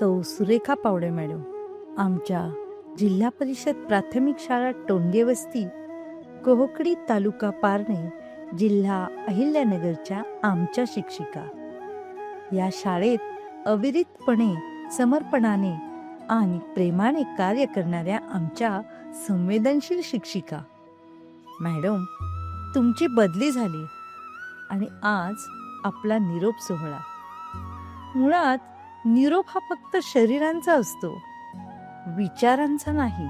सौ सुरेखा पावडे मॅडम. आमच्या जिल्हा परिषद प्राथमिक शाळा टोंगे वस्ती कोहकडी तालुका पारणे जिल्हा अहिल्यानगरच्या आमच्या शिक्षिका. या शाळेत अविरितपणे समर्पणाने आणि प्रेमाने कार्य करणाऱ्या आमच्या संवेदनशील शिक्षिका. मॅडम तुमची बदली झाली आणि आज आपला निरोप सोहळा. मुळात निरोप हा फक्त शरीरांचा असतो. विचारांचा नाही.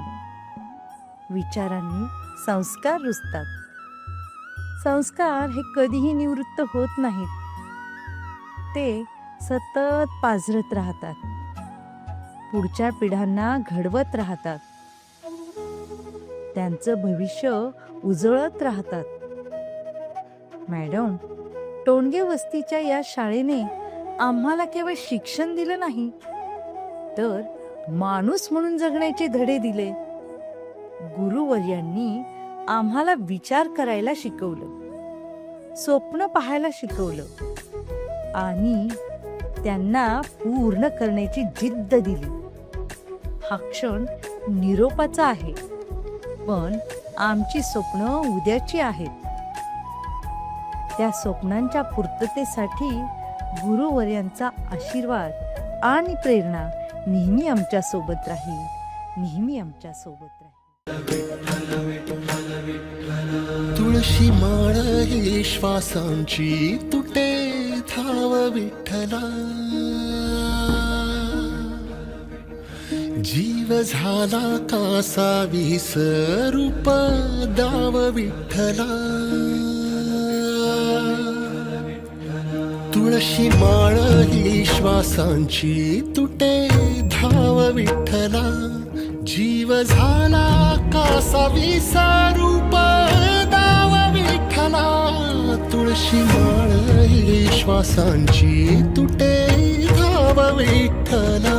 विचारांनी संस्कार रुजतात. संस्कार हे कधीही निवृत्त होत नाहीत. ते सतत पाझरत राहतात. पुढच्या पिढ्यांना घडवत राहतात. त्यांचं भविष्य उजळत राहतात. मॅडम टोणगे वस्तीच्या या शाळेने आम्हाला केवळ शिक्षण दिलं नाही तर माणूस म्हणून जगण्याचे धडे दिले. गुरुवर्यांनी आम्हाला विचार करायला शिकवलं स्वप्न पाहायला शिकवलं आणि त्यांना पूर्ण करण्याची जिद्द दिली. हा क्षण निरोपाचा आहे पण आमची स्वप्न उद्याची आहेत. त्या स्वप्नांच्या पूर्ततेसाठी गुरुवर्यांचा आशीर्वाद आणि प्रेरणा नेहमी आमच्यासोबत राहील. नेहमी आमच्यासोबत राहील. तुळशी माळ ही श्वासांची तुटे धाव विठ्ठला. जीव झाला कासा विस रूप दाव विठ्ठला. तुळशी माळ ही श्वासांची तुटे धाव विठ्ठला. जीव झाला कासा विसा रूप दाव विठ्ठला. तुळशी माळ ही श्वासांची तुटे धाव विठ्ठला.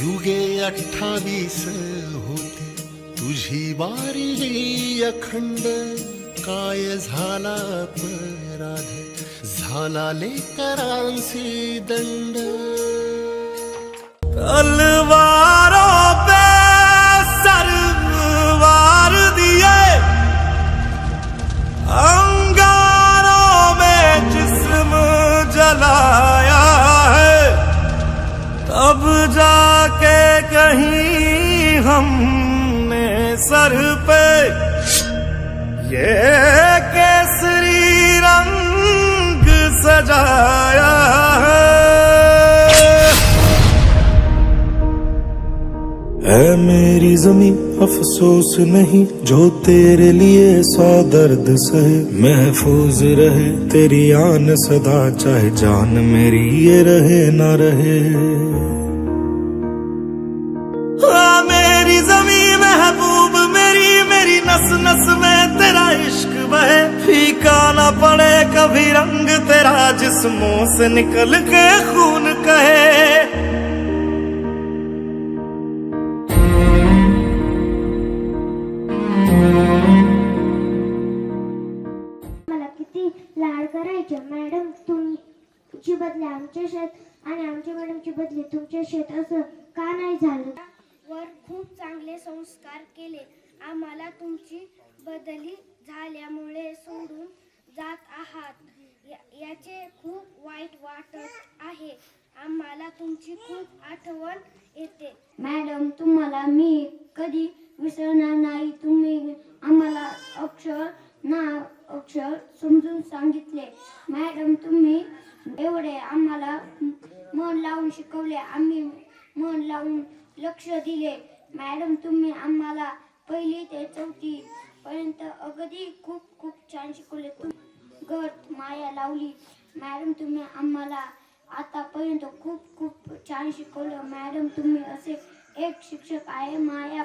युगे अठ्ठावीस वारी ही अखंड काय झाला पराध झाला लेकरांसी दंड. तलवारों पे सरवार दिए। अंगारों में जिस्म जलाया है। तब जाके कहीं सर पे। ये केसरी रंग सजाया है। मेरी जमी अफसोस नहीं, जो तेरे लिए सौ दर्द सहे। महफूज रहे, तेरी आन सदा, चाहे जान मेरी ये रहे, ना रहे। नस नस में तेरा इश्क बहे। फीका न पड़े कभी रंग तेरा जिस्मों से निकल के खून कहे। मला किती लाड करायचे मॅडम तुमची बदली आमच्या शेत आणि आमच्या मॅडमची बदली तुमच्या शेत असं का नाही झालं? वर खूप चांगले संस्कार केले. आम्हाला तुमची बदली झाल्यामुळे सोडून जात आहात. या- याचे खूप वाईट वाटत आहे. आम्हाला तुमची खूप आठवण येते. मॅडम तुम्हाला मी कधी विसरणार नाही. तुम्ही आम्हाला अक्षर ना अक्षर समजून सांगितले. मॅडम तुम्ही एवढे आम्हाला मन लावून शिकवले. आम्ही मन लावून लक्ष दिले. मॅडम तुम्ही आम्हाला पहिली ते चौथी पर्यंत अगदी खूप खूप छान शिकवले. तुम गट माया लावली. मॅडम तुम्ही आम्हाला आतापर्यंत खूप खूप छान शिकवलं. मॅडम तुम्ही असे एक शिक्षक आहे. माया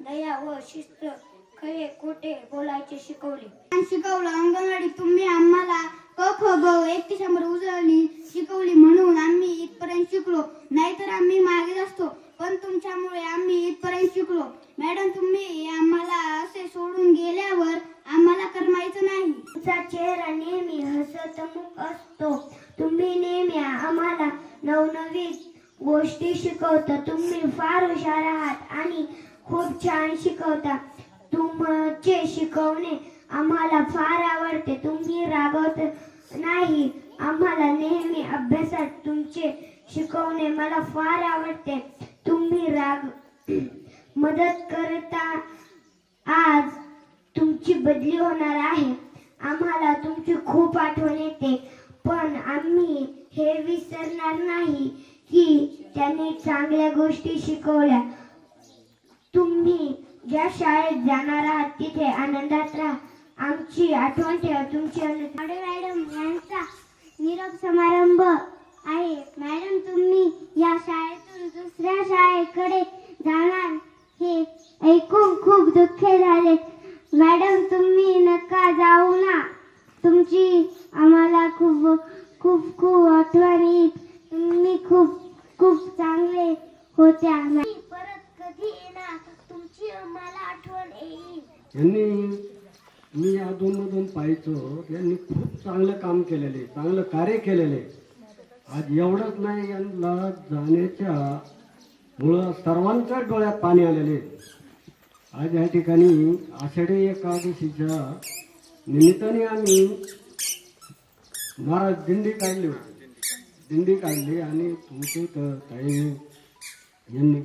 दया व शिस्त खरे खोटे बोलायचे शिकवले. शिकवलं. अंगणवाडी तुम्ही आम्हाला क ख ग एक ते शंभर उजळणी शिकवली म्हणून आम्ही इथपर्यंत शिकलो. नाहीतर आम्ही मागे असतो. पण तुमच्यामुळे आम्ही इथपर्यंत शिकलो. मॅडम तुम्ही आम्हाला असे सोडून गेल्यावर आम्हाला करमायचं नाही. तुमचा चेहरा नेहमी असतो. तुम्ही नेहमी आम्हाला नवनवीन गोष्टी शिकवता. तुम्ही फार हुशार आहात आणि खूप छान शिकवता. तुमचे शिकवणे आम्हाला फार आवडते. तुम्ही रागवत नाही. आम्हाला नेहमी अभ्यासात तुमचे शिकवणे मला फार आवडते. तुम्ही राग मदत करता आज तुमची बदली होणार आहे. आम्हाला तुमची खूप आठवण येते. पण आम्ही हे विसरणार नाही की त्यांनी चांगल्या गोष्टी शिकवल्या. तुम्ही ज्या शाळेत जाणार आहात तिथे आनंदात राहा. आमची आठवण ठेवा तुमची मॅडम यांचा निरोप समारंभ आहे. मॅडम तुम्ही या शाळेतून दुसऱ्या शाळेकडे जाणार. हे ऐकून खूप दुःख झाले. मॅडम तुम्ही नका जाऊ ना. तुमची आम्हाला खूप खूप खूप आठवण येईल. तुम्ही खूप खूप चांगले होत्या. परत कधी येणार? तुमची आम्हाला आठवण येईल. यांनी मी अधून मधून पाहायचो यांनी खूप चांगलं काम केलेले चांगलं कार्य केलेले. आज एवढंच नाही यांना जाण्याच्या मुळं सर्वांच्या डोळ्यात पाणी आलेले आज या ठिकाणी आषाढी एकादशीच्या निमित्ताने आम्ही महाराज दिंडी काढली होती. दिंडी काढली आणि तुमचे तर काही यांनी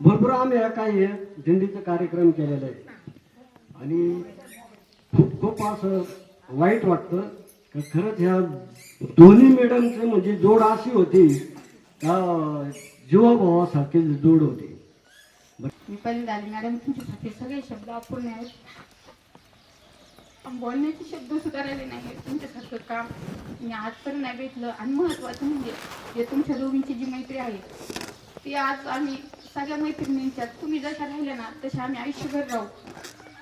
भरपूर आम्ही या काही दिंडीचा कार्यक्रम केलेला आहे आणि खूप खूप असं वाईट वाटतं का खरंच ह्या दोन्ही मॅडमचं म्हणजे जोड अशी होती का जीवाभावासारखी जोड होते. मी पण आली मॅडम तुमच्यासाठी सगळे शब्द अपूर्ण आहेत. बोलण्याचे शब्द सुद्धा राहिले नाही तुमच्यासारखं काम मी आज पण नाही भेटलं. आणि महत्वाचं म्हणजे जे तुमच्या दोघींची जी मैत्री आहे ती आज आम्ही सगळ्या मैत्रिणींच्यात तुम्ही जशा राहिल्या ना तशा आम्ही आयुष्यभर राहू.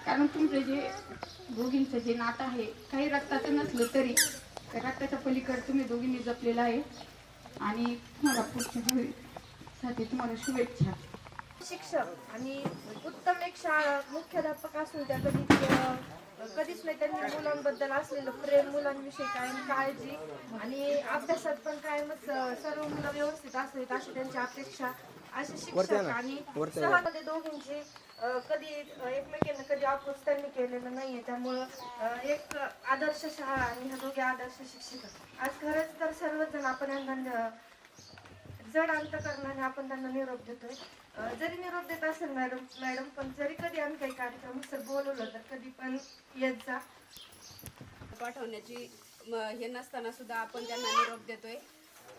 कारण तुमचं जे दोघींचं जे नातं आहे काही रक्ताचं नसलं तरी रक्ताच्या पलीकडे तुम्ही दोघींनी जपलेलं आहे. आणि तुम्हाला पुढच्या भविष्यासाठी तुम्हाला शुभेच्छा. शिक्षक आणि उत्तम एक शाळा मुख्याध्यापक असून त्या कधीच कधीच नाही त्यांनी मुलांबद्दल असलेलं प्रेम मुलांविषयी कायम काळजी आणि अभ्यासात पण कायमच सर्व मुलं व्यवस्थित असावीत अशी त्यांची अपेक्षा असे शिक्षक आणि सहमध्ये दोघींची कधी एकमेकींना कधी अपोज त्यांनी केलेलं नाहीये. त्यामुळं एक आदर्श शाळा आणि ह्या दोघे आदर्श शिक्षक. आज खरंच तर सर्वच जण आपण यांना जड अंतकरणाने आपण त्यांना निरोप देतोय. जरी निरोप देत असेल मॅडम मॅडम पण जरी कधी आम्ही काही कार्यक्रम असेल बोलवलं तर कधी पण येत जा. पाठवण्याची हे नसताना सुद्धा आपण त्यांना निरोप देतोय.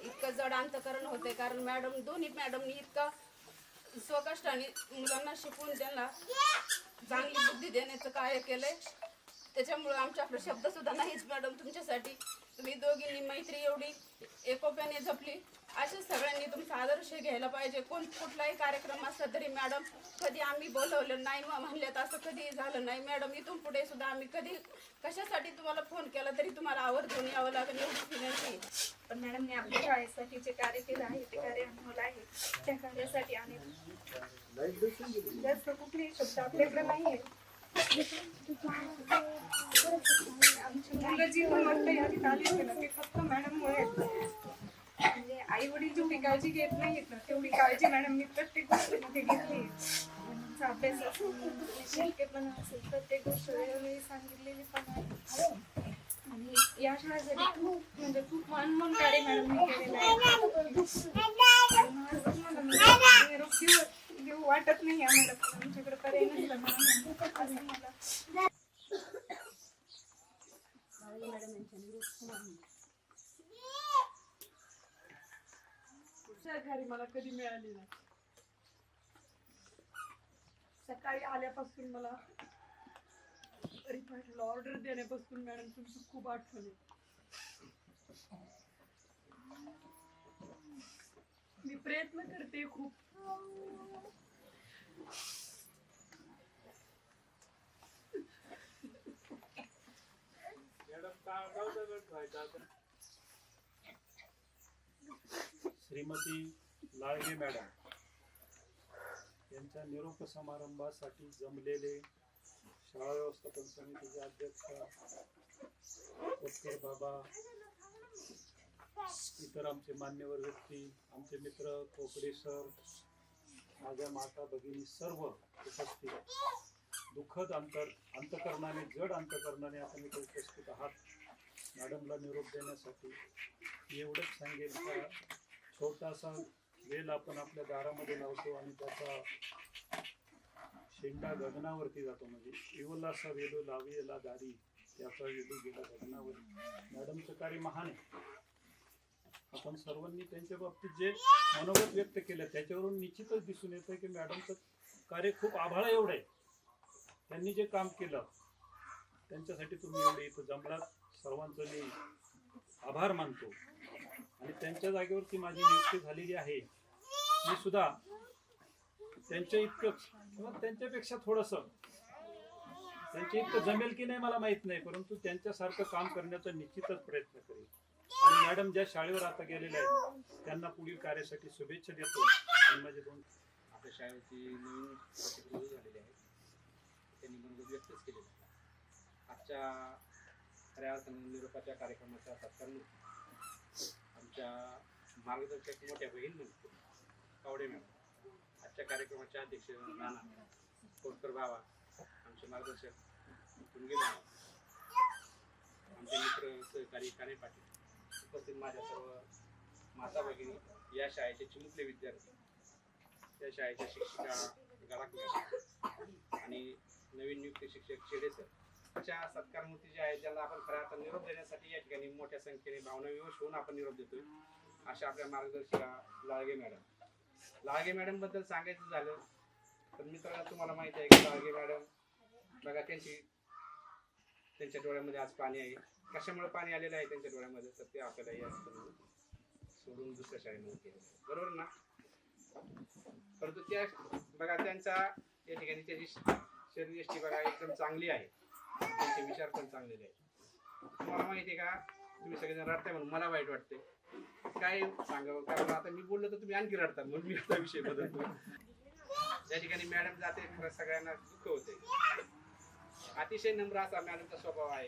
इतकं जड अंतकरण होते कारण मॅडम दोन्ही मॅडमनी इतकं स्वकष्टाने मुलांना शिकून त्यांना चांगली बुद्धी देण्याचं कार्य केलंय. त्याच्यामुळे आमच्याकडे शब्द सुद्धा नाहीच मॅडम तुमच्यासाठी. तुम्ही दोघींनी मैत्री एवढी एकोप्याने जपली. असेच सगळ्यांनी तुमचा आदर्श घ्यायला पाहिजे. कोण कुठलाही कार्यक्रम असला तरी मॅडम कधी आम्ही बोलवलं नाही म्हणल्यात असं कधी झालं नाही. मॅडम इथून पुढे सुद्धा आम्ही कधी कशासाठी तुम्हाला फोन केला तरी तुम्हाला आवर्जून यावं लागेल एवढी विनंती. पण मॅडमने आपल्या शाळेसाठी जे कार्य केलं आहे ते कार्य अनमोल आहे. त्या कार्यासाठी आणि जास्त कुठलेही शब्द आपल्याकडे नाही आहे मुलं जी म्हणते यादी आली ना ते फक्त मॅडममुळे म्हणजे आई वडील जेवढी काळजी घेत नाहीत ना तेवढी काळजी मॅडमनी प्रत्येक गोष्टीमध्ये घेतली त्यांचा अभ्यास असेल शक्य पण असेल प्रत्येक गोष्ट वेळोवेळी सांगितलेली पण आहे आणि या शाळेसाठी खूप म्हणजे खूप मान अनमोल कार्य मॅडमने केलेलं आहे आणि निरोप देऊ देऊ वाटत नाही आम्हाला आमच्याकडे पर्याय नसला म्हणून घरी मला कधी मिळाली नाही. सकाळी आल्यापासून मला रिफंडला ऑर्डर देण्यापासून मॅडम तुमची खूप आठवण मी प्रयत्न करते खूप. श्रीमती लाळगे मॅडम यांच्या निरोप समारंभासाठी जमलेले शाळा व्यवस्थापन समितीचे अध्यक्ष कोतकर बाबा इतर आमचे मान्यवर व्यक्ती आमचे मित्र कोकडे सर माझ्या माता भगिनी सर्व उपस्थित. दुःखद अंतर अंतकरणाने जड अंतकरणाने आपण इथे उपस्थित आहात. मॅडमला निरोप देण्यासाठी एवढंच सांगेल का छोटासा वेल आपण आपल्या दारामध्ये लावतो आणि त्याचा शेंडा गगनावरती जातो. म्हणजे इवलासा वेलू लावेला दारी त्याचा वेलू गेला गगनावर. मॅडमचं कार्य महान आहे. आपण सर्वांनी त्यांच्या बाबतीत जे मनोगत व्यक्त केलं त्याच्यावरून निश्चितच दिसून येतं की मॅडमचं कार्य खूप आभाळ एवढं आहे. त्यांनी जे काम केलं त्यांच्यासाठी तुम्ही एवढे इथं जमलात. सर्वांचं मी आभार मानतो. आणि त्यांच्या जागेवरती माझी नियुक्ती झालेली आहे. मी सुद्धा त्यांच्या इतकं किंवा त्यांच्यापेक्षा थोडंसं त्यांच्या इतकं जमेल की नाही मला माहीत नाही परंतु त्यांच्यासारखं काम करण्याचा निश्चितच प्रयत्न करेल. आणि मॅडम ज्या शाळेवर आता गेलेल्या आहेत त्यांना पुढील कार्यासाठी शुभेच्छा देतो. आणि माझे दोन आपल्या शाळेची नवीन झालेली आहे. त्यांनी मनोगत व्यक्तच केलेलं आजच्या खऱ्या अर्थानं निरोपाच्या कार्यक्रमाचा सत्कार आमच्या मार्गदर्शक मोठ्या बहीण म्हणतो कावडे मॅडम आजच्या कार्यक्रमाच्या अध्यक्ष नाना कोटकर बाबा आमचे मार्गदर्शक तुंगे बाबा आमचे मित्र सहकारी काने पाटील उपस्थित माझ्या सर्व माता भगिनी या शाळेचे चिमुकले विद्यार्थी त्या शाळेच्या शिक्षिका गडाख आणि नवीन नियुक्त शिक्षक शेडे सर च्या सत्कार मूर्ती ज्या आहेत ज्यांना आपण खऱ्या अर्थाने निरोप देण्यासाठी या ठिकाणी मोठ्या संख्येने भावनाविवश होऊन आपण निरोप देतोय अशा आपल्या मार्गदर्शिका लाळगे मॅडम. लाळगे मॅडमबद्दल सांगायचं झालं तर मित्रांनो तुम्हाला माहिती आहे की लाळगे मॅडम बघा त्यांची त्यांच्या डोळ्यामध्ये आज पाणी आहे. कशामुळे पाणी आलेलं आहे त्यांच्या डोळ्यामध्ये? तर ते आपल्याला या सोडून दुसऱ्या शाळेमध्ये केलं बरोबर ना? परंतु त्या बघा त्यांचा या ठिकाणी त्याची शरीरयष्टी बघा एकदम चांगली आहे. त्यांचे विचार पण चांगले आहेत. तुम्हाला माहिती आहे का? तुम्ही सगळेजण रडताय म्हणून मला वाईट वाटते काय सांगावं? कारण आता मी बोललो तर तुम्ही आणखी रडता म्हणून मी आता विषय बदलतो. त्या ठिकाणी मॅडम जाते खरं सगळ्यांना दुःख होते अतिशय नम्र असा मॅडमचा स्वभाव आहे.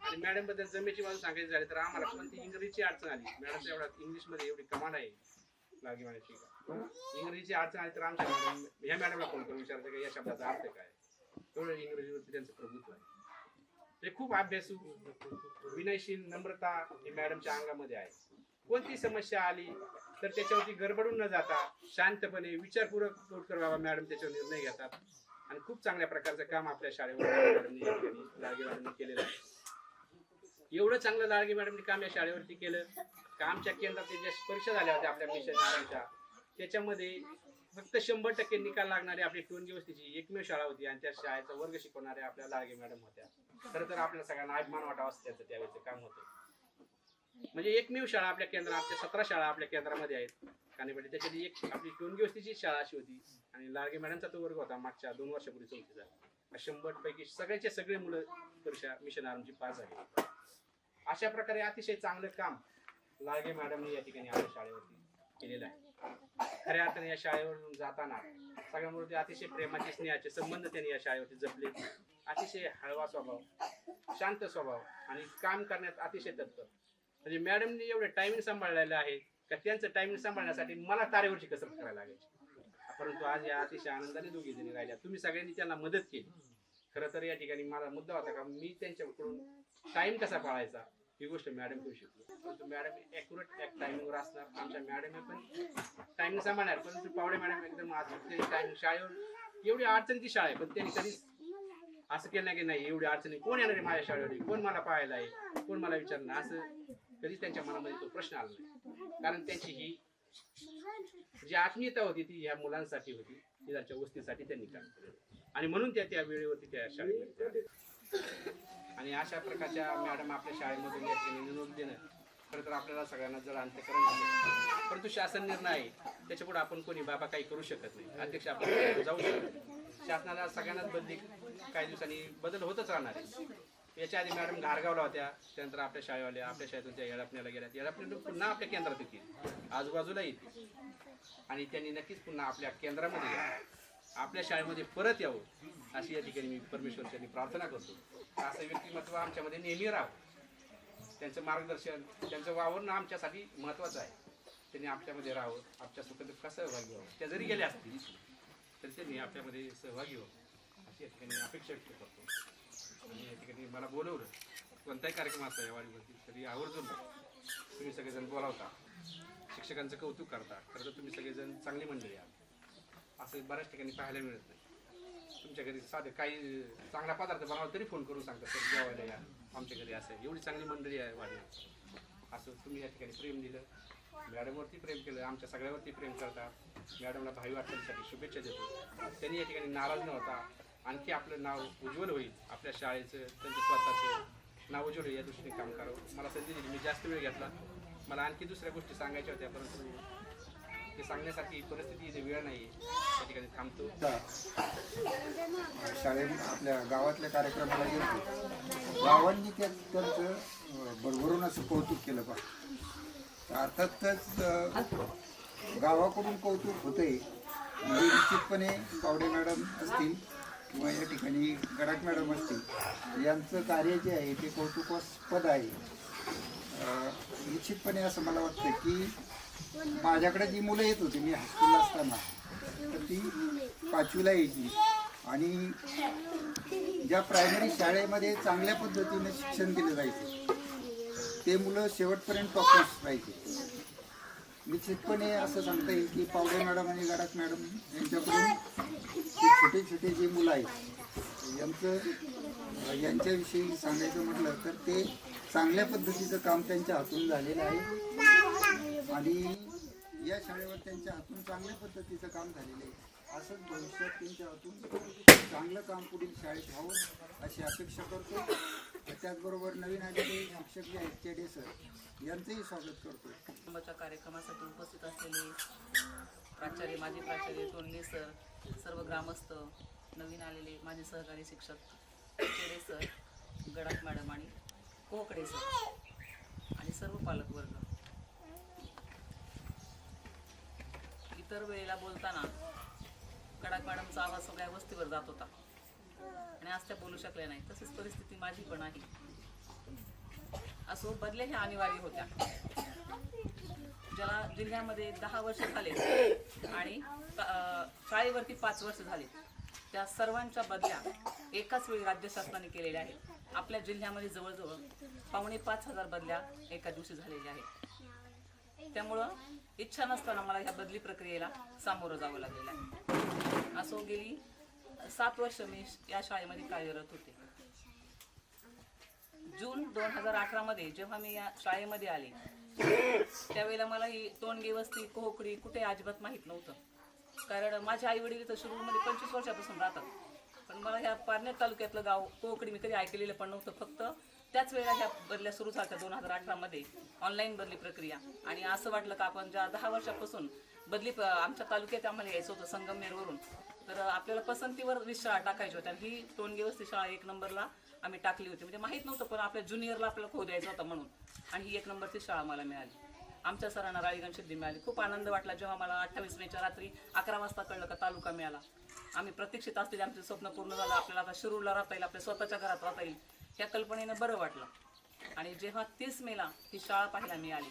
आणि मॅडमबद्दल जमेची बाजू सांगायची झाली तर आम्हाला कोणती इंग्रजीची अडचण आली. मॅडमच्या एवढा इंग्लिशमध्ये एवढी कमांड आहे. लागे म्हणायची. इंग्रजीची अडचण आली तर आमच्या मॅडम ह्या मॅडमला फोन करून विचारते का? या शब्दाचा अर्थ काय? एवढं इंग्रजीवरती त्यांचं प्रभुत्व आहे. ते खूप अभ्यासू विनयशील नम्रता ही मॅडमच्या अंगामध्ये आहे. कोणती समस्या आली तर त्याच्यावरती गडबडून न जाता शांतपणे विचारपूर्वक तोडकर बाबा मॅडम त्याच्यावर निर्णय घेतात. आणि खूप चांगल्या प्रकारचं काम आपल्या शाळेवर मॅडमनी लाडगे केलेलं आहे. एवढं चांगलं लाडगे मॅडमने काम या शाळेवरती केलं. का आमच्या केंद्रात ज्या परीक्षा झाल्या होत्या आपल्या मिशन त्याच्यामध्ये फक्त शंभर टक्के निकाल लागणारी आपली टोनगी वस्तीची एकमेव शाळा होती आणि त्या शाळेचा वर्ग शिकवणाऱ्या आपल्या लाडगे मॅडम होत्या. खरं तर आपल्या सगळ्यांना अभिमान वाटावा असं त्याचं त्यावेळेचं काम होतं. म्हणजे एकमेव शाळा आपल्या केंद्रात आपल्या सतरा शाळा आपल्या केंद्रामध्ये आहेत. कानेपडी त्याच्यात एक आपली टोनगी वस्तीची शाळा अशी होती आणि लाडगे मॅडमचा तो वर्ग होता मागच्या दोन वर्षापूर्वी चौथीचा. शंभर पैकी सगळ्याचे सगळे मुलं परीक्षा मिशन आरामची पास झाली. अशा प्रकारे अतिशय चांगलं काम लाडगे मॅडमने या ठिकाणी आपल्या शाळेवरती केलेलं आहे. खऱ्या अर्थाने या शाळेवरून जाताना सगळ्या मुलं अतिशय प्रेमाचे स्नेहाचे संबंध त्यांनी या शाळेवरती जपले. अतिशय हळवा स्वभाव शांत स्वभाव आणि काम करण्यात अतिशय तत्पर म्हणजे मॅडमने एवढे टायमिंग सांभाळलेलं आहे का त्यांचं टायमिंग सांभाळण्यासाठी मला तारेवरची कसरत करायला लागायची. परंतु आज या अतिशय आनंदाने दोघी जणी राहिल्या. तुम्ही सगळ्यांनी त्यांना मदत केली. खरं तर या ठिकाणी मला मुद्दा होता का मी त्यांच्याकडून टाइम कसा पाळायचा? ही गोष्ट मॅडम करू शकतो. परंतु मॅडम ॲक्युरेट एक टायमिंगवर असणार. आमच्या मॅडम पण टायमिंग सांभाळणार. परंतु पावडे मॅडम एकदम आज टायमिंग शाळेवर एवढी अडचण ती शाळा आहे. पण त्यांनी कधीच असं केलं की नाही एवढी अडचणी. कोण येणार आहे माझ्या शाळेवर? कोण मला पाहायला आहे? कोण मला विचारणार? असं कधीच त्यांच्या मनामध्ये तो प्रश्न आला नाही. कारण त्यांची ही जी आत्मीयता होती ती ह्या मुलांसाठी होती. तिच्या वस्तीसाठी त्यांनी काम केलं. आणि म्हणून त्या त्या वेळेवरती त्या शाळेमध्ये अशा प्रकारच्या मॅडम आपल्या शाळेमधून या ठिकाणी निरोप देणं. खरं तर आपल्याला सगळ्यांना जर अंत्यकरण झालं परंतु शासन निर्णय आहे. त्याच्या पुढे आपण कोणी बाबा काही करू शकत नाही. अध्यक्ष आपण जाऊ शकत शासनाला सगळ्यांनाच बदली काही दिवसांनी बदल होतच राहणार आहे. याच्या आधी मॅडम घारगावला होत्या. त्यानंतर आपल्या शाळेवाल्या आपल्या शाळेतून त्या येळापण्याला गेल्या. येळापण्यातून पुन्हा आपल्या केंद्रात येतील. आजूबाजूला येतील. आणि त्यांनी नक्कीच पुन्हा आपल्या केंद्रामध्ये आपल्या शाळेमध्ये परत यावं. अशी या ठिकाणी मी परमेश्वरच्यांनी प्रार्थना करतो. असं व्यक्तिमत्व आमच्यामध्ये नेहमी राहावं त्यांचं मार्गदर्शन त्यांचं वावरणं आमच्यासाठी महत्त्वाचं आहे. त्यांनी आपल्यामध्ये राहावं आमच्या कसं सहभागी व्हावं. त्या जरी गेल्या असतील तरी त्यांनी आपल्यामध्ये सहभागी व्हावं. अशी या ठिकाणी अपेक्षा व्यक्त करतो. आणि या ठिकाणी मला बोलवलं. कोणताही कार्यक्रम असला या वाडीवरती तरी आवर्जून तुम्ही सगळेजण बोलावता. शिक्षकांचं कौतुक करता. खरं तर तुम्ही सगळेजण चांगली मंडळी आहात. असं बऱ्याच ठिकाणी पाहायला मिळत नाही. तुमच्या घरी साधे काही चांगला पदार्थ बनवला तरी फोन करून सांगता सर जेवायला या आमच्या घरी असं एवढी चांगली मंडळी आहे वाढण्यात असं तुम्ही या ठिकाणी प्रेम दिलं. मॅडमवरती प्रेम केलं आमच्या सगळ्यावरती प्रेम करता. मॅडमला भावी वाटण्यासाठी शुभेच्छा देतो. त्यांनी या ठिकाणी नाराज न होता आणखी आपलं नाव उज्ज्वल होईल. आपल्या शाळेचं त्यांचं स्वतःचं नाव उज्ज्वल होईल या दृष्टीने काम करावं. मला संधी दिली मी जास्त वेळ घेतला. मला आणखी दुसऱ्या गोष्टी सांगायच्या होत्या परंतु ते सांगण्यासारखी परिस्थिती इथे वेळ नाही त्या ठिकाणी थांबतो. शाळेत आपल्या गावातल्या कार्यक्रमाला गेलो गावांनी त्या त्यांचं भरभरून असं कौतुक केलं पाहिजे अर्थातच गावाकडून कौतुक होतंय. म्हणजे निश्चितपणे पावडे मॅडम असतील किंवा या ठिकाणी गडाख मॅडम असतील यांचं कार्य जे आहे ते कौतुकास्पद आहे. निश्चितपणे असं मला वाटतं की माझ्याकडे जी मुलं येत होती मी हायस्कूलला असताना तर ती पाचवीला यायची. आणि ज्या प्रायमरी शाळेमध्ये चांगल्या पद्धतीने शिक्षण दिलं जायचं ते मुलं शेवटपर्यंत टॉपर्स राहायचे निश्चितपणे असं सांगता येईल की पावडे मॅडम आणि गडाख मॅडम यांच्याकडून छोटे छोटे जे मुलं आहेत यांचं यांच्याविषयी सांगायचं म्हटलं तर ते चांगल्या पद्धतीचं काम त्यांच्या हातून झालेलं आहे. आणि या शाळेवर त्यांच्या हातून चांगल्या पद्धतीचं काम झालेलं आहे. असंच भविष्यात त्यांच्या हातून चांगलं काम पुढील शाळेत व्हावं अशी अपेक्षा करतो त्याचबरोबर नवीन आलेले शिक्षक जे आहेत चेडे सर यांचंही स्वागत करतो कुटुंबाच्या कार्यक्रमासाठी उपस्थित असलेले प्राचार्य माजी प्राचार्य टोनगे सर सर्व ग्रामस्थ नवीन आलेले माझे सहकारी शिक्षक चेडे सर गडाख मॅडम आणि कोकडे सर आणि सर्व पालकवर्ग. इतर वेळेला बोलताना गडाख मॅडमचा आवाज सगळ्या वस्तीवर जात होता. आणि आज त्या बोलू शकल्या नाही. तशीच परिस्थिती माझी पण आहे. असो बदल्या ह्या अनिवार्य होत्या. ज्याला जिल्ह्यामध्ये दहा वर्ष झाले आणि शाळेवरती पाच वर्ष झाले. त्या सर्वांच्या बदल्या एकाच वेळी राज्य शासनाने केलेल्या आहेत. आपल्या जिल्ह्यामध्ये जवळजवळ पावणे पाच हजार बदल्या एका दिवशी झालेल्या आहेत. त्यामुळं इच्छा नसताना मला ह्या बदली प्रक्रियेला सामोरं जावं लागलेलं आहे. असो गेली सात वर्ष मी या शाळेमध्ये कार्यरत होते. जून दोन हजार अठरा मध्ये जेव्हा मी या शाळेमध्ये आले त्यावेळेला मला ही तोंडगे वस्ती कोहकडी कुठे अजिबात माहीत नव्हतं. कारण माझे आई वडील इथं शिरूरमध्ये पंचवीस वर्षापासून राहतात. पण मला ह्या पारनेर तालुक्यातलं गाव कोहकडी मी कधी ऐकलेलं पण नव्हतं. फक्त त्याच वेळेला ह्या बदल्या सुरू झाल्या दोन हजार अठरामध्ये ऑनलाईन बदली प्रक्रिया. आणि असं वाटलं का आपण ज्या दहा वर्षापासून बदली प- आमच्या तालुक्यात आम्हाला यायचं होतं संगमनेरवरून तर आपल्याला पसंतीवर वीस शाळा टाकायची होत्या. आणि ही तोंडगेवस्ती शाळा एक नंबरला आम्ही टाकली होती. म्हणजे माहीत नव्हतं पण आपल्या ज्युनियरला आपल्याला खो द्यायचा होता म्हणून. आणि ही एक नंबरची शाळा मला मिळाली. आमच्या सरांना राळीगण सिद्धी मिळाली. खूप आनंद वाटला जेव्हा मला अठ्ठावीस मेच्या रात्री अकरा वाजता कळलं का तालुका मिळाला. आम्ही प्रतीक्षित असलेले आमचे स्वप्न पूर्ण झालं. आपल्याला आता शिरूरला राहता येईल आपल्या स्वतःच्या घरात राहता येईल. या कल्पनेनं बरं वाटलं. आणि जेव्हा तीस मेला ही शाळा पाहायला मिळाली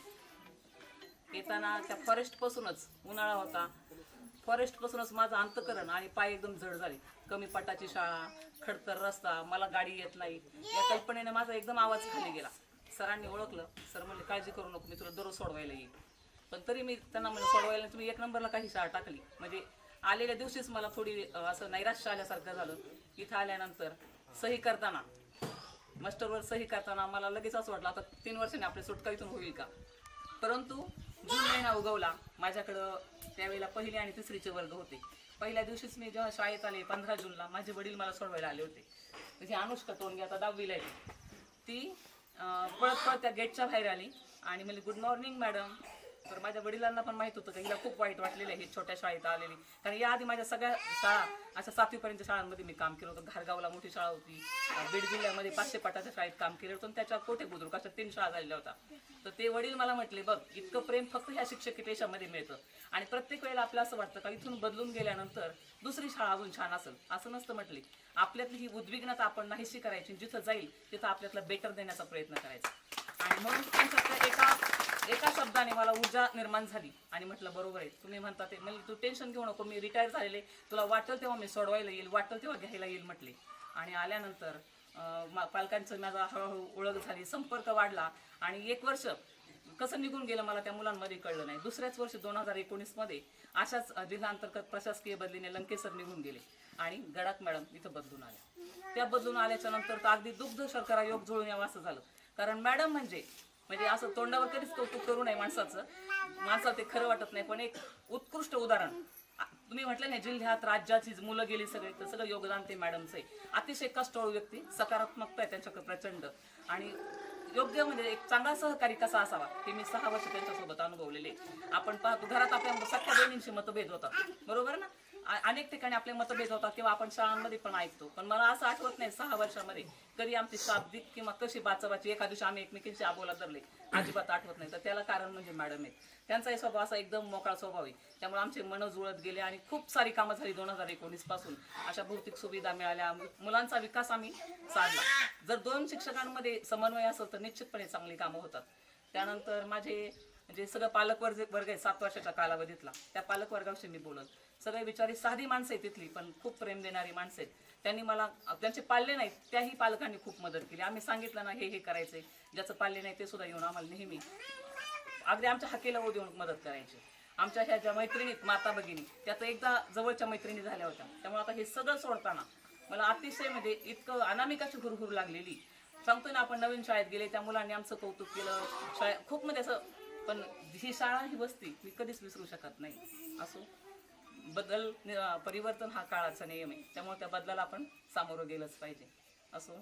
येताना त्या फॉरेस्ट पासूनच उन्हाळा होता. फॉरेस्ट पासूनच माझं अंतकरण आणि पाय एकदम जड झाले. कमी पटाची शाळा खडतर रस्ता मला गाडी येत नाही. या कल्पनेने माझा एकदम आवाज खाली गेला. सरांनी ओळखलं. सर म्हणले काळजी करू नको मी तुला दररोज सोडवायला येईल पण तरी मी त्यांना म्हणलं सोडवायला तुम्ही एक नंबरला काही शाळा टाकली. म्हणजे आलेल्या दिवशीच मला थोडी असं नैराश्य आल्यासारखं झालं. इथं आल्यानंतर सही करताना मास्टरवर सही करताना मला लगेच असं वाटलं आता तीन वर्षांनी आपली सुटका इथून होईल का? परंतु जून महिना उगवला माझ्याकडं त्यावेळेला पहिली आणि तिसरीचे वर्ग होते. पहिल्या दिवशीच मी जेव्हा शाळेत आले पंधरा जूनला माझे वडील मला सोडवायला आले होते. म्हणजे अनुष्का तोंडगे आता दहावीला आहे. ती पळत पळत त्या गेटच्या बाहेर आली आणि मला गुड मॉर्निंग मॅडम तर माझ्या वडिलांना पण माहीत होतं की हिला खूप वाईट वाटलेलं आहे ही छोट्या शाळेत आलेली. कारण याआधी माझ्या सगळ्या शाळा अशा सातवीपर्यंत शाळांमध्ये मी काम केलं होतं. घारगावला मोठी शाळा होती बीड जिल्ह्यामध्ये पाचशे पाटाच्या शाळेत काम केलं होतं त्याच्या कोठे बुद्रुक अशा तीन शाळा झालेल्या होत्या. तर ते वडील मला म्हटले बघ इतकं प्रेम फक्त ह्या शिक्षकी पेशामध्ये मिळतं. आणि प्रत्येक वेळेला आपल्याला असं वाटतं का इथून बदलून गेल्यानंतर दुसरी शाळा अजून छान असेल. असं नसतं म्हटले. आपल्यातली ही उद्विग्नता आपण नाहीशी करायची. जिथं जाईल तिथं आपल्यातला बेटर देण्याचा प्रयत्न करायचा. आणि म्हणून एका एका शब्दाने मला ऊर्जा निर्माण झाली. आणि म्हटलं बरोबर आहे. तुम्ही म्हणता ते म्हणजे तू टेन्शन घेऊ नको. मी रिटायर झालेले. तुला वाटेल तेव्हा मी सोडवायला येईल. वाटेल तेव्हा घ्यायला येईल म्हटले. आणि आल्यानंतर पालकांचं माझा हळूहळू ओळख झाली. संपर्क वाढला. आणि एक वर्ष कसं निघून गेलं मला त्या मुलांमध्ये कळलं नाही. दुसऱ्याच वर्षी दोन हजार एकोणीसमध्ये अशाच अं, जिल्हा अंतर्गत प्रशासकीय बदलीने लंकेसर निघून गेले. आणि गडाख मॅडम इथं बदलून आल्या. त्या बदलून आल्याच्यानंतर तर अगदी दुग्ध शर्करा योग जुळून यावं असं झालं. कारण मॅडम म्हणजे म्हणजे असं तोंडावर कधीच कौतुक करू नये माणसाचं. माणसाला ते खरं वाटत नाही पण एक उत्कृष्ट उदाहरण. तुम्ही म्हटलं नाही जिल्ह्यात राज्याची मुलं गेली सगळे तर सगळं योगदान ते मॅडमचं आहे. अतिशय कष्टाळू व्यक्ती सकारात्मकता आहे त्यांच्याकडे प्रचंड. आणि योग्य म्हणजे एक चांगला सहकारी कसा असावा हे मी सहा वर्ष त्यांच्यासोबत अनुभवलेले आपण पाहतो घरात आपल्या सख्या बहिणींशी मतभेद होतात. बरोबर ना? अनेक ठिकाणी आपले मतभेद होतात किंवा आपण शाळांमध्ये पण ऐकतो. पण मला असं आठवत नाही सहा वर्षामध्ये कधी आमची शाब्दिक किंवा कशी बाचाबाची एका दिवशी आम्ही एकमेकींशी आबोला धरले अजिबात आठवत नाही. तर त्याला कारण म्हणजे मॅडम आहेत. त्यांचाही स्वभाव असा एकदम मोकळा स्वभाव आहे. त्यामुळे आमचे मन जुळत गेले आणि खूप सारी कामं झाली दोन हजार एकोणीसपासून. अशा भौतिक सुविधा मिळाल्या. मुलांचा विकास आम्ही साधला. जर दोन शिक्षकांमध्ये समन्वय असेल तर निश्चितपणे चांगली कामं होतात. त्यानंतर माझे म्हणजे सगळं पालक वर्ग वर्ग आहे सात वर्षाच्या कालावधीतला. त्या पालक वर्गाविषयी मी बोलत. सगळे बिचारी साधी माणसं आहेत तिथली पण खूप प्रेम देणारी माणसं आहेत. त्यांनी मला त्यांचे पाळले नाहीत त्याही पालकांनी खूप मदत केली. आम्ही सांगितलं ना हे हे करायचंय. ज्याचं पाळले नाही ते सुद्धा येऊन आम्हाला नेहमी अगदी आमच्या हाकेला ओ देऊन मदत करायची. आमच्या ह्या ज्या मैत्रिणीत माता भगिनी त्या तर एकदा जवळच्या मैत्रिणी झाल्या होत्या. त्यामुळे आता हे सगळं सोडताना मला अतिशय म्हणजे इतकं अनामिकाची हुरहुर लागलेली. सांगतोय ना आपण नवीन शाळेत गेले त्या मुलांनी आमचं कौतुक केलं. शाळे खूप म्हणजे असं पण ही शाळा ही वस्ती मी कधीच विसरू शकत नाही. असो. बदल परिवर्तन हा काळाचा नियम आहे. त्यामुळे त्या बदलाला आपण सामोरं गेलंच पाहिजे. असो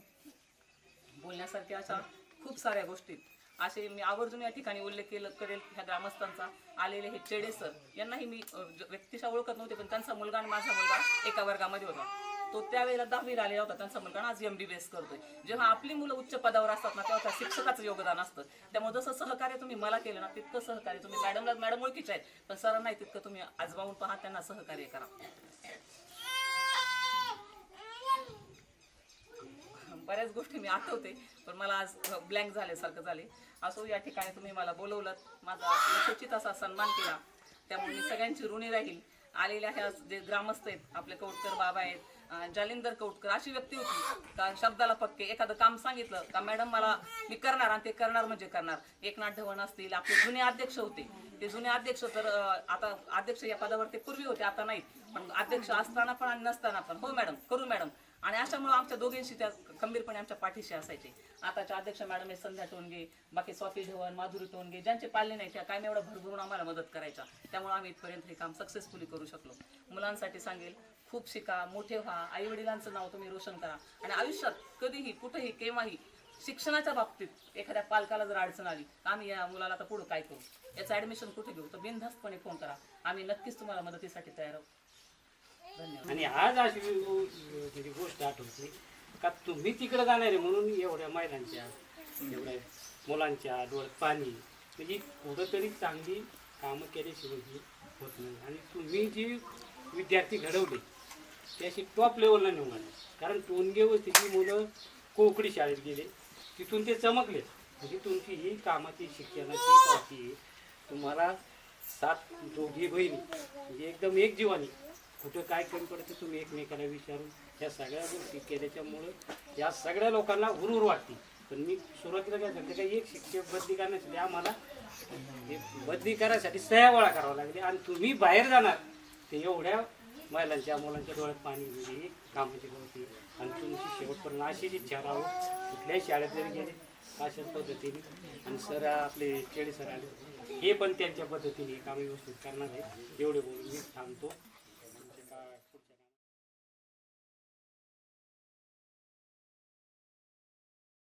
बोलण्यासारख्या अशा खूप साऱ्या गोष्टी असे मी आवर्जून या ठिकाणी उल्लेख केलं करेल ह्या ग्रामस्थांचा. आलेले हे चेडे सर यांनाही मी व्यक्तिशा व्यक्तिशः ओळखत नव्हते पण त्यांचा मुलगा आणि माझा मुलगा एका वर्गामध्ये होता. तो त्यावेळेला दहावीला आलेला होता त्यांचा मुलगा आज एम बी बी एस करतोय. जेव्हा आपली मुलं उच्च पदावर असतात ना तेव्हा त्या शिक्षकाचं योगदान असतं. त्यामुळे जसं सहकार्य तुम्ही मला केलं ना तितकं सहकार्य तुम्ही मॅडमला मॅडम ओळखीचे आहेत. पण सरांना नाही तितकं तुम्ही आजमावून पहा त्यांना सहकार्य करा. बऱ्याच गोष्टी मी आठवते पण मला आज ब्लँक झाल्यासारखं झाले. असो या ठिकाणी तुम्ही मला बोलवलं माझा यशोचित असा सन्मान केला. त्यामुळे मी सगळ्यांची ऋणी राहील. आलेल्या ह्या जे ग्रामस्थ आहेत आपले कौटकर बाबा आहेत जालिंदर कौटकर अशी व्यक्ती होती. का शब्दाला पक्के. एखादं काम सांगितलं का मॅडम मला मी करणार आणि ते करणार म्हणजे करणार. एकनाथ ढवण असतील आपले जुने अध्यक्ष होते. ते जुने अध्यक्ष तर आता अध्यक्ष या पदावर ते पूर्वी होते आता नाहीत. पण अध्यक्ष असताना पण आणि नसताना पण. हो मॅडम करू मॅडम. आणि अशामुळे आमच्या दोघींशी त्या खंबीरपणे आमच्या पाठीशी असायचे. आताच्या अध्यक्ष मॅडम हे संध्या टोनगे बाकी स्वाती धवन माधुरी टोनगे ज्यांचे पाळले नाही त्या कायम एवढं भरभरून आम्हाला मदत करायच्या. त्यामुळे आम्ही इथपर्यंत हे काम सक्सेसफुली करू शकलो. मुलांसाठी सांगेल खूप शिका मोठे व्हा आई वडिलांचं नाव तुम्ही रोशन करा. आणि आयुष्यात कधीही कुठेही केव्हाही शिक्षणाच्या बाबतीत एखाद्या पालकाला जर अडचण आली तर आम्ही या मुलाला आता पुढं काय करू? याचं ऍडमिशन कुठे घेऊ? तर बिनधास्तपणे फोन करा. आम्ही नक्कीच तुम्हाला मदतीसाठी तयार आहोत. धन्यवाद. आणि आज अशी म्हणजे गोष्ट आठवते का तुम्ही तिकडे जाणार आहे म्हणून एवढ्या महिलांच्या एवढ्या मुलांच्या डोळ्यात पाणी. म्हणजे कुठंतरी चांगली कामं केल्याशिवाय होत नाही. आणि तुम्ही जी विद्यार्थी घडवले त्याशी टॉप लेवलला नेऊन आले. कारण टोनगे तिथली मुलं कोकडी शाळेत गेले. तिथून ते चमकले. म्हणजे तुमची ही कामाची शिक्षणाची पावती तुम्हाला सात दोघी बहिणी म्हणजे एकदम एक जीवानी कुठं काय कमी पडतं तुम्ही एकमेकाला विचारून या सगळ्या गोष्टी केल्याच्यामुळं या सगळ्या लोकांना हुरूर वाटते. पण मी सुरुवातीला काय सांगते का एक शिक्षक बदली करण्यासाठी आम्हाला बदली करायसाठी सह्या गोळा करावा लागली. आणि तुम्ही बाहेर जाणार ते एवढ्या महिलांच्या मुलांच्या डोळ्यात पाणी म्हणजे ही कामाची होती आणि तुमची शेवटपर्यंत अशीच इच्छा राहू कुठल्याही शाळेत जरी गेले अशाच पद्धतीने. आणि सर आपले चेडे सर आले हे पण त्यांच्या पद्धतीने काम व्यवस्थित करणार आहे एवढे बोलून मी थांबतो.